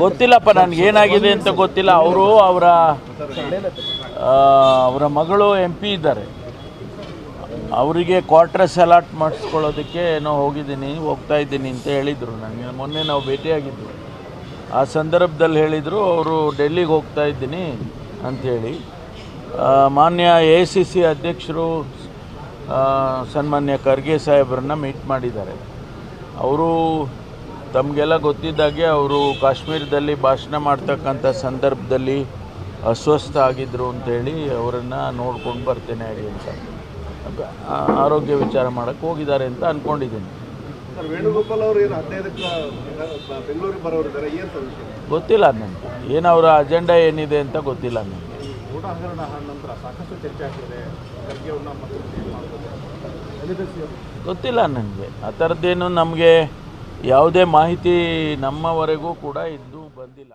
ಗೊತ್ತಿಲ್ಲಪ್ಪ, ನನಗೆ ಏನಾಗಿದೆ ಅಂತ ಗೊತ್ತಿಲ್ಲ. ಅವರು ಅವರ ಅವರ ಮಗಳು ಎಂ ಪಿ ಇದ್ದಾರೆ. ಅವರಿಗೆ ಕ್ವಾರ್ಟರ್ಸ್ ಅಲಾಟ್ ಮಾಡಿಸ್ಕೊಳ್ಳೋದಕ್ಕೆ ಏನೋ ಹೋಗಿದ್ದೀನಿ, ಹೋಗ್ತಾ ಇದ್ದೀನಿ ಅಂತ ಹೇಳಿದರು. ನನಗೆ ಮೊನ್ನೆ ನಾವು ಭೇಟಿಯಾಗಿದ್ದು ಆ ಸಂದರ್ಭದಲ್ಲಿ ಹೇಳಿದರು, ಅವರು ಡೆಲ್ಲಿಗೆ ಹೋಗ್ತಾ ಇದ್ದೀನಿ ಅಂಥೇಳಿ ಮಾನ್ಯ ಎ ಸಿ ಸಿ ಅಧ್ಯಕ್ಷರು ಸನ್ಮಾನ್ಯ ಖರ್ಗೆ ಸಾಹೇಬ್ರನ್ನ ಮೀಟ್ ಮಾಡಿದ್ದಾರೆ. ಅವರು ತಮಗೆಲ್ಲ ಗೊತ್ತಿದ್ದಾಗೆ ಅವರು ಕಾಶ್ಮೀರದಲ್ಲಿ ಭಾಷಣ ಮಾಡ್ತಕ್ಕಂಥ ಸಂದರ್ಭದಲ್ಲಿ ಅಸ್ವಸ್ಥ ಆಗಿದ್ದರು ಅಂತೇಳಿ ಅವರನ್ನು ನೋಡ್ಕೊಂಡು ಬರ್ತೇನೆ ಹೇಳಿ ಅಂತ. ಆರೋಗ್ಯ ವಿಚಾರ ಮಾಡೋಕ್ಕೆ ಹೋಗಿದ್ದಾರೆ ಅಂತ ಅಂದ್ಕೊಂಡಿದ್ದೀನಿ ಗೊತ್ತಿಲ್ಲ ನನಗೆ ಏನು ಅವರ ಅಜೆಂಡಾ ಏನಿದೆ ಅಂತ ಗೊತ್ತಿಲ್ಲ ನನಗೆ ಆದ ನಂತರ ಸಾಕಷ್ಟು ಚರ್ಚೆ ಆಗ್ತಿದೆ. ಖರ್ಗೆ ಅವ್ರನ್ನ ಮತ್ತೆ ಮಾಡ್ಬೋದು? ಗೊತ್ತಿಲ್ಲ ನನಗೆ. ಆ ಥರದ್ದೇನು ನಮಗೆ ಯಾವುದೇ ಮಾಹಿತಿ ನಮ್ಮವರೆಗೂ ಕೂಡ ಇದ್ದು ಬಂದಿಲ್ಲ.